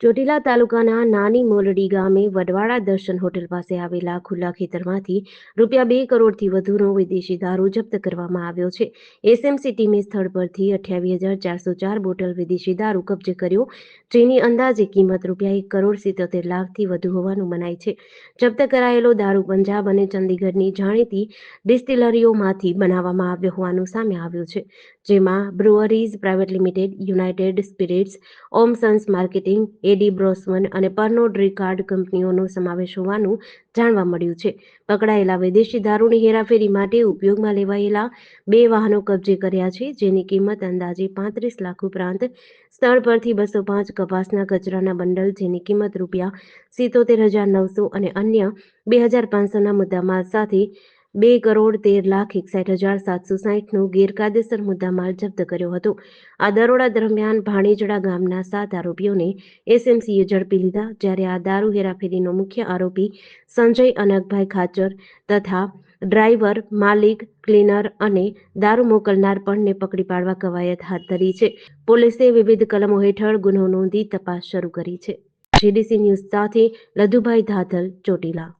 ચોટીલા તાલુકાના નાની મોલડી ગામે વડવાડા દર્શન હોટેલ પાસે આવેલા ખુલ્લા ખેતરમાંથી રૂપિયા બે કરોડથી વધુનો વિદેશી દારૂ જપ્ત કરવામાં આવ્યો છે. એસએમસી ટીમે સ્થળ પરથી અઠ્યાવીસ હજાર ચારસો ચાર બોટલ વિદેશી દારૂ કબજે કર્યો, જેની અંદાજે કિંમત રૂપિયા એક કરોડ સિત્તોતેર લાખથી વધુ હોવાનું મનાય છે. જપ્ત કરાયેલો દારૂ પંજાબ અને ચંદીગઢની જાણીતી ડિસ્ટિલરીઓમાંથી બનાવવામાં આવ્યો હોવાનું સામે આવ્યું છે, જેમાં breweries private limited, united spirits, Om sons marketing એડી બ્રોસમન અને પર્નોડ રિકાર્ડ કંપનીઓનો સમાવેશ હોવાનું જાણવા મળ્યું છે. પકડાયેલા વિદેશી દારૂની હેરાફેરી માટે ઉપયોગમાં લેવાયેલા બે વાહનો કબજે કર્યા છે, જેની કિંમત અંદાજે પાંત્રીસ લાખ ઉપરાંત સ્થળ પરથી બસો પાંચ કપાસના કચરાના બંડલ, જેની કિંમત રૂપિયા સિત્તોતેર હજાર નવસો અને અન્ય બે હજાર પાંચસોના મુદ્દામાલ સાથે બે કરોડ તેર લાખ એકસાઠ હજાર સાતસો સાહીઠનો ગેરકાયદેસર મુદ્દામાલ જપ્ત કર્યો હતો. આ દરોડા દરમિયાન ભાણેજડા ગામના સાત આરોપીઓને એસએમસીએ ઝડપી લીધા, જ્યારે આ દારૂ હેરાફેરીનો મુખ્ય આરોપી સંજય અનકભાઈ ખાચર તથા ડ્રાઈવર, માલિક, ક્લીનર અને દારૂ મોકલનાર પણને પકડી પાડવા કવાયત હાથ ધરી છે. પોલીસે વિવિધ કલમો હેઠળ ગુનો નોંધી તપાસ શરૂ કરી છે. જીડીસી ન્યૂઝ સાથે લધુભાઈ ધાધલ, ચોટીલા.